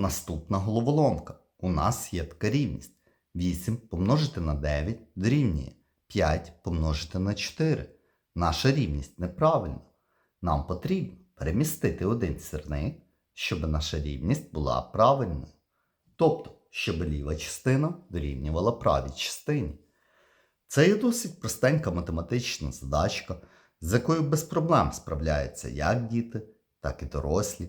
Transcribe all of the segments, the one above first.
Наступна головоломка. У нас є така рівність. 8 помножити на 9 дорівнює 5 помножити на 4. Наша рівність неправильна. Нам потрібно перемістити один сірник, щоб наша рівність була правильною. Тобто, щоб ліва частина дорівнювала правій частині. Це є досить простенька математична задачка, з якою без проблем справляються як діти, так і дорослі.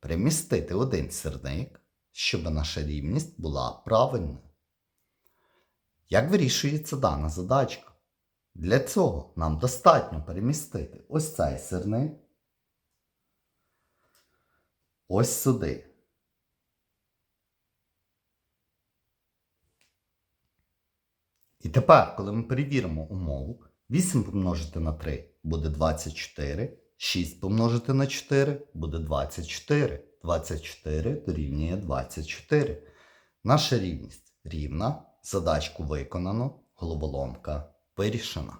перемістити один сірник, щоб наша рівність була правильною. Як вирішується дана задачка? Для цього нам достатньо перемістити ось цей сирник ось сюди. І тепер, коли ми перевіримо умову, 8 помножити на 3 буде 24, 6 помножити на 4 буде 24. 24 дорівнює 24. Наша рівність рівна, задачку виконано, головоломка вирішена.